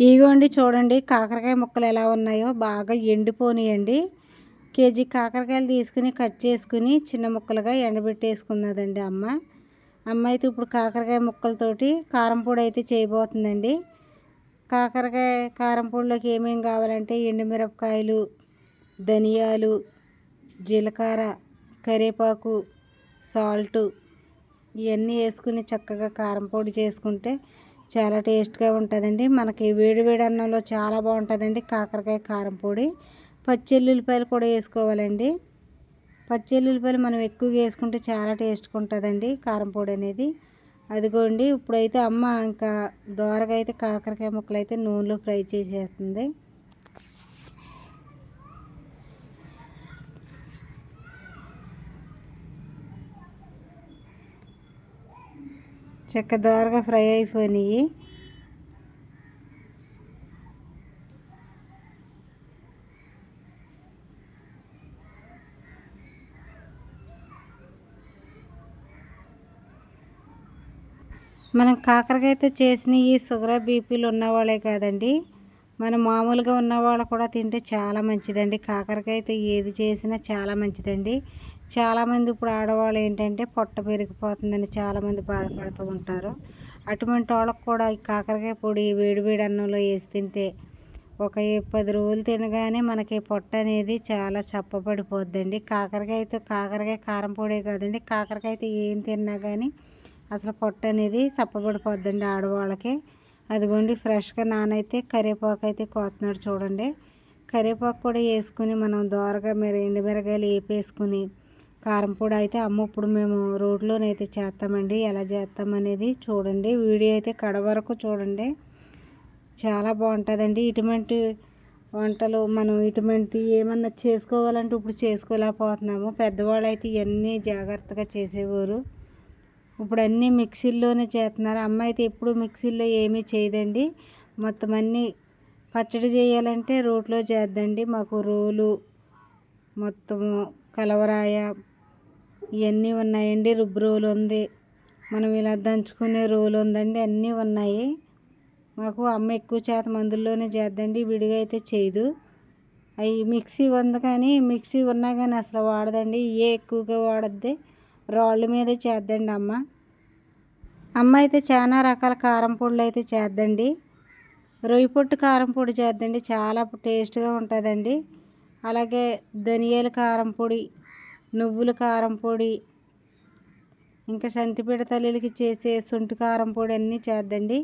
ఇగోండి చూడండి కాకరకాయ ముక్కలు ఎలా ఉన్నాయో బాగా ఎండిపోనియండి. కేజీ కాకరకాయలు తీసుకుని కట్ చేసుకుని చిన్న ముక్కలుగా ఎండబెట్టేసుకున్నదండి అమ్మ. అమ్మ అయితే ఇప్పుడు కాకరకాయ ముక్కలతోటి కారం పొడి అయితే చేయబోతుందండి. కాకరకాయ కారం పొడిలోకి ఏమేమి కావాలంటే ఎండుమిరపకాయలు ధనియాలు జీలకర్ర కరివేపాకు సాల్ట్ ఇవన్నీ వేసుకుని చక్కగా కారం పొడి చేసుకుంటే చాలా టేస్ట్గా ఉంటుందండి. మనకి వేడి వేడి అన్నంలో చాలా బాగుంటుందండి. కాకరకాయ కారం పొడి. పచ్చెల్లుల్లిపాయలు కూడా వేసుకోవాలండి. పచ్చెల్లుల్లిపాయలు మనం ఎక్కువగా వేసుకుంటే చాలా టేస్ట్గా ఉంటుందండి కారం పొడి అనేది. అదిగోండి ఇప్పుడైతే అమ్మ ఇంకా దోరగా అయితే కాకరకాయ ముక్కలు అయితే నూనెలో ఫ్రై చేసేస్తుంది. చక్కదారుగా ఫ్రై అయిపోయినాయి. మనం కాకరకాయతో చేసిన ఈ షుగర్ బీపీలు ఉన్నవాళ్ళే కాదండి. మనం మామూలుగా ఉన్నవాళ్ళు కూడా తింటే చాలా మంచిదండి. కాకరకాయతో ఏది చేసినా చాలా మంచిదండి. చాలామంది ఇప్పుడు ఆడవాళ్ళు ఏంటంటే పొట్ట పెరిగిపోతుందని చాలామంది బాధపడుతూ ఉంటారు. అటువంటి వాళ్ళకు కూడా ఈ కాకరకాయ పొడి వేడి వేడి అన్నంలో వేసి తింటే ఒక పది రోజులు తినగానే మనకి పొట్ట అనేది చాలా చప్పబడిపోద్దండి. కాకరకాయతో కాకరకాయ కారం పొడే కాదండి. కాకరకాయతో ఏం తిన్నా కానీ అసలు పొట్ట అనేది చప్పబడిపోద్దండి ఆడవాళ్ళకి. అదిగోండి ఫ్రెష్గా నానైతే కరివేపాకు అయితే కోతున్నాడు చూడండి. కరివేపాకు కూడా వేసుకుని మనం దోరగా మీరు ఎండుమిరగాయలు వేపేసుకుని కారం పొడి అయితే అమ్మ ఇప్పుడు మేము రోడ్లోనైతే చేస్తామండి. ఎలా చేస్తామనేది చూడండి. వీడియో అయితే కడ వరకు చూడండి. చాలా బాగుంటుందండి. ఇటువంటి వంటలు మనం ఇటువంటి ఏమన్నా చేసుకోవాలంటే ఇప్పుడు చేసుకోలేకపోతున్నాము. పెద్దవాళ్ళు అయితే ఇవన్నీ జాగ్రత్తగా చేసేవారు. ఇప్పుడు అన్నీ మిక్సీల్లోనే చేస్తున్నారు. అమ్మ అయితే ఎప్పుడు మిక్సీల్లో ఏమీ చేయదండి. మొత్తం అన్నీ పచ్చడి చేయాలంటే రోట్లో చేద్దండి. మాకు రోలు మొత్తము కలవరాయ ఇవన్నీ ఉన్నాయండి. రుబ్బు రోలు ఉంది. మనం ఇలా దంచుకునే రోలు ఉందండి. అన్నీ ఉన్నాయి. మాకు అమ్మ ఎక్కువ చేత మందుల్లోనే చేద్దండి. విడిగా అయితే చేయదు. అవి మిక్సీ ఉంది కానీ మిక్సీ ఉన్నా కానీ అసలు వాడదండి. ఏ ఎక్కువగా వాడద్ది. రాళ్ళ మీదే చేద్దండి అమ్మ. అమ్మ అయితే చాలా రకాల కారం పొడులు అయితే చేద్దండి. రొయ్యి పొట్టు కారం పొడి చేద్దండి. చాలా టేస్ట్గా ఉంటుందండి. అలాగే ధనియాల కారం పొడి నువ్వుల కారం పొడి ఇంకా సంటిపీడ తల్లికి చేసే శొంఠి కారం పొడి అన్నీ చేద్దండి.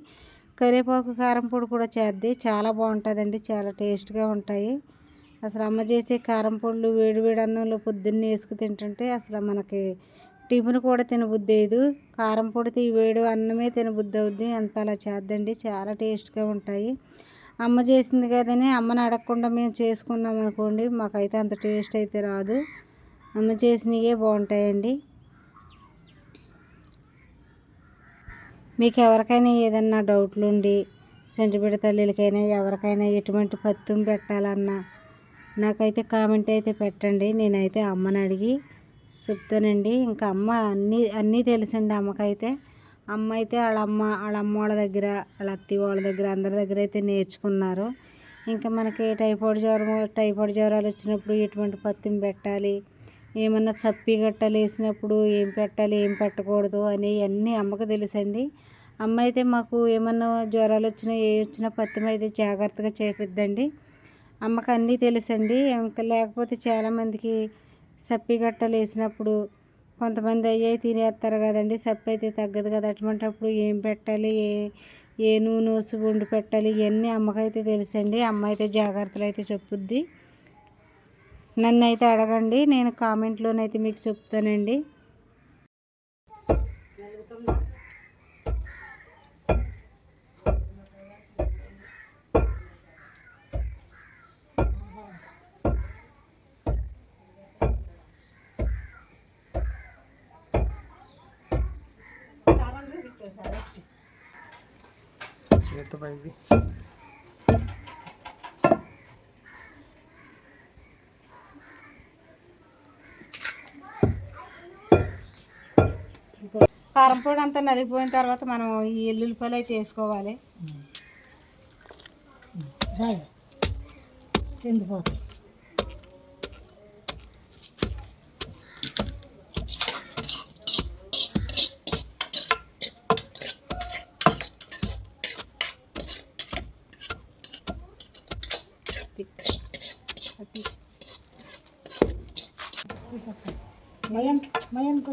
కరివేపాకు కారం పొడి కూడా చేద్ది. చాలా బాగుంటుందండి. చాలా టేస్ట్గా ఉంటాయి. అసలు అమ్మ చేసే కారం పొడులు వేడి వేడి అన్నంలో పొద్దున్నే వేసుకు తింటుంటే అసలు మనకి టిఫిన్ కూడా తినబుద్ధి కారం పొడితే ఈ వేడి అన్నమే తినబుద్ధి అవుద్ది అంత అలా చేద్దండి. చాలా టేస్ట్గా ఉంటాయి. అమ్మ చేసింది కదని అమ్మని అడగకుండా మేము చేసుకున్నాం అనుకోండి మాకైతే అంత టేస్ట్ అయితే రాదు. అమ్మ చేసినవే బాగుంటాయండి. మీకు ఎవరికైనా ఏదన్నా డౌట్లు ఉండి సెంటిబిడ్డ తల్లికైనా ఎవరికైనా ఎటువంటి పత్యం పెట్టాలన్నా నాకైతే కామెంట్ అయితే పెట్టండి. నేనైతే అమ్మని అడిగి చెప్తానండి. ఇంకా అమ్మ అన్నీ అన్నీ తెలుసండి అమ్మకైతే. అమ్మ అయితే వాళ్ళ అమ్మ వాళ్ళ అమ్మ వాళ్ళ దగ్గర వాళ్ళ అత్తి వాళ్ళ దగ్గర అందరి దగ్గర అయితే నేర్చుకున్నారు. ఇంకా మనకి టైఫాయిడ్ జ్వరం టైఫాయిడ్ జ్వరాలు వచ్చినప్పుడు ఎటువంటి పత్యం పెట్టాలి? ఏమన్నా సప్పి గట్టలు వేసినప్పుడు ఏం పెట్టాలి ఏం పెట్టకూడదు అని అన్నీ అమ్మకు తెలుసండి. అమ్మ అయితే మాకు ఏమన్నా జ్వరాలు వచ్చినా ఏ వచ్చినా పత్యం అయితే జాగ్రత్తగా చేపిద్దండి. అమ్మకు అన్నీ తెలుసండి. ఇంకా లేకపోతే చాలామందికి సప్పి గట్టలు వేసినప్పుడు కొంతమంది అయ్యాయి తినేస్తారు కదండి సప్పి అయితే తగ్గదు కదా. అటువంటిప్పుడు ఏం పెట్టాలి? ఏ ఏ నూనె వసి వండి పెట్టాలి? ఇవన్నీ అమ్మకైతే తెలుసండి. అమ్మ అయితే జాగ్రత్తలు అయితే చెప్పుద్ది. నన్ను అయితే అడగండి నేను కామెంట్లోనైతే మీకు చెప్తానండి. చేత పైకి కారం పొడి అంతా నలిగిపోయిన తర్వాత మనం ఈ ఎల్లుల్లిపాయలు అయితే వేసుకోవాలి. मयन मयन को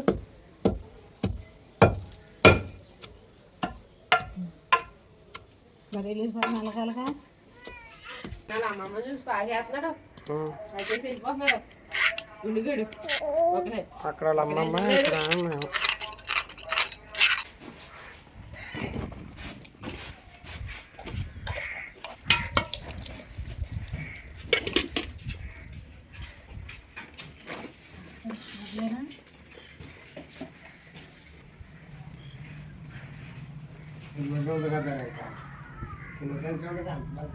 बरेली भर में लगा लगा ना ना मामा जूस पा गया आप ना हाँ ऐसे से बस ना उंडगड़ ओके अकड़ा लम्मा मैं इकड़ा मैं రాయి చిందిపోతాయి మయన్ మయన్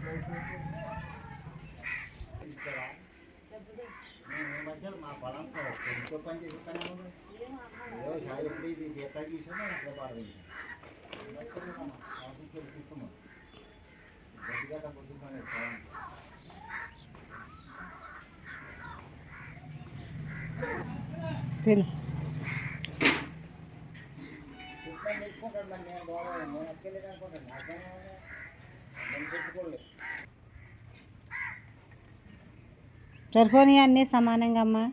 కొట్టు మరి వెళ్ళిపోయి నలగాలగా అమ్మమ్మ చూసి బాగా చేస్తున్నాడు అయితే వెళ్ళిపోతున్నాడు సరిపోని అన్నీ సమానంగా అమ్మా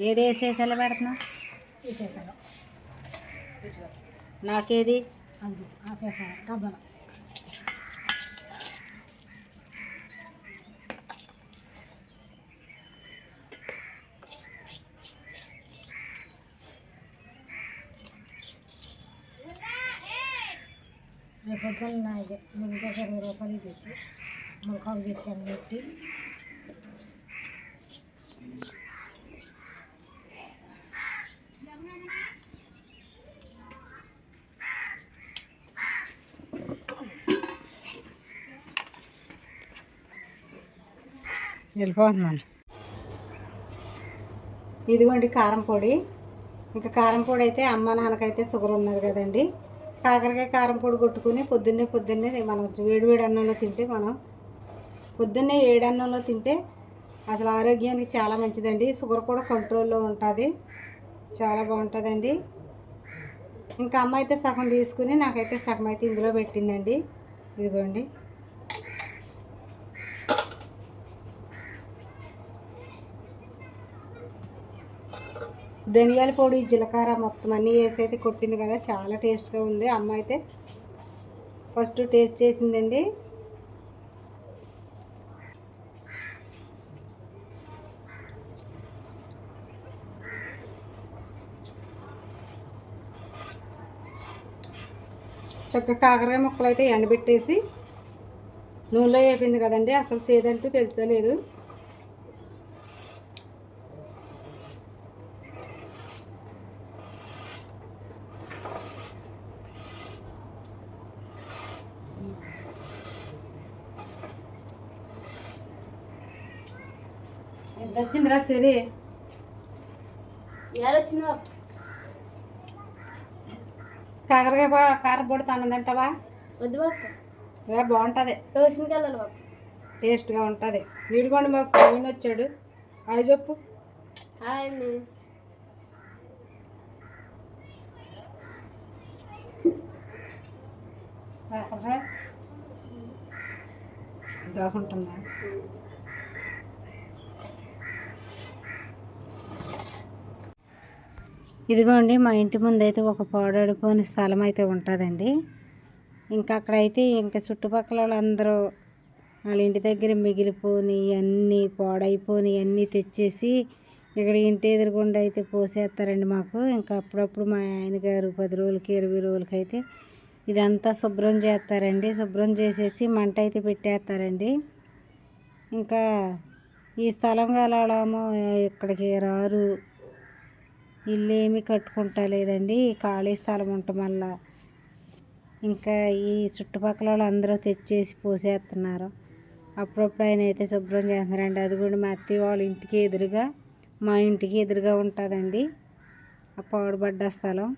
ఏది వేసేసేలా పెడుతున్నావు? తీసేసాను నాకేది అది ఆసేసాను డబ్బలు రేపు పొద్దున్న ఇదే మిగతా ఇరవై రూపాయలు తెచ్చి ములకాకు తెచ్చాను పెట్టి వెళ్ళిపోతున్నాను ఇదిగోండి కారం పొడి. ఇంకా కారం పొడి అయితే అమ్మ నాన్నకైతే షుగర్ ఉన్నది కదండి. కాకరకాయ కారం పొడి కొట్టుకుని పొద్దున్నే పొద్దున్నే మనం వేడి వేడి అన్నంలో తింటే మనం పొద్దున్నే ఏడు అన్నంలో తింటే అసలు ఆరోగ్యానికి చాలా మంచిదండి. షుగర్ కూడా కంట్రోల్లో ఉంటుంది. చాలా బాగుంటుందండి. ఇంకా అమ్మ అయితే సగం తీసుకుని నాకైతే సగం అయితే ఇందులో పెట్టిందండి. ఇదిగోండి. ధనియాల పొడి జీలకర్ర మొత్తం అన్నీ వేసి అయితే కొట్టింది కదా చాలా టేస్ట్గా ఉంది. అమ్మ అయితే ఫస్ట్ టేస్ట్ చేసిందండి. చక్కగా కాకరకాయ ముక్కలు అయితే ఎండబెట్టేసి నూనెలో వేపింది కదండి అసలు సేదంటూ తెలుస్తలేదు. వచ్చిందిరా సరే. వచ్చిందో కాకరకాయ కారం పొడి తన్నదంటావా వద్దు బాబు. బాగుంటుంది. ట్యూషన్కి వెళ్ళాలి బాబు. టేస్ట్గా ఉంటుంది. వీడికోండి మాకు ప్రవీణ్ వచ్చాడు. అది చెప్పు. హాయ్ అండి. దాకుంటుందా ఇదిగోండి మా ఇంటి ముందు అయితే ఒక పాడైపోయిన స్థలం అయితే ఉంటుందండి. ఇంకా అక్కడైతే ఇంకా చుట్టుపక్కల వాళ్ళందరూ వాళ్ళ ఇంటి దగ్గర మిగిలిపోని అన్నీ పాడైపోని అన్నీ తెచ్చేసి ఇక్కడ ఇంటి ఎదురుగుండా అయితే పోసేస్తారండి మాకు. ఇంకా అప్పుడప్పుడు మా ఆయన గారు పది రోజులకి ఇరవై రోజులకి అయితే ఇదంతా శుభ్రం చేస్తారండి. శుభ్రం చేసేసి మంట అయితే పెట్టేస్తారండి. ఇంకా ఈ స్థలం గలమో ఇక్కడికి రారు ఇల్లు ఏమీ కట్టుకుంటా లేదండి ఖాళీ స్థలం ఉండటం వల్ల ఇంకా ఈ చుట్టుపక్కల వాళ్ళు అందరూ తెచ్చేసి పోసేస్తున్నారు. అప్పుడప్పుడు ఆయన అయితే శుభ్రం చేస్తున్నారండి. అది కూడా మా అత్తయ్య వాళ్ళ ఇంటికి ఎదురుగా మా ఇంటికి ఎదురుగా ఉంటుందండి. ఆ పాడుబడ్డ స్థలం.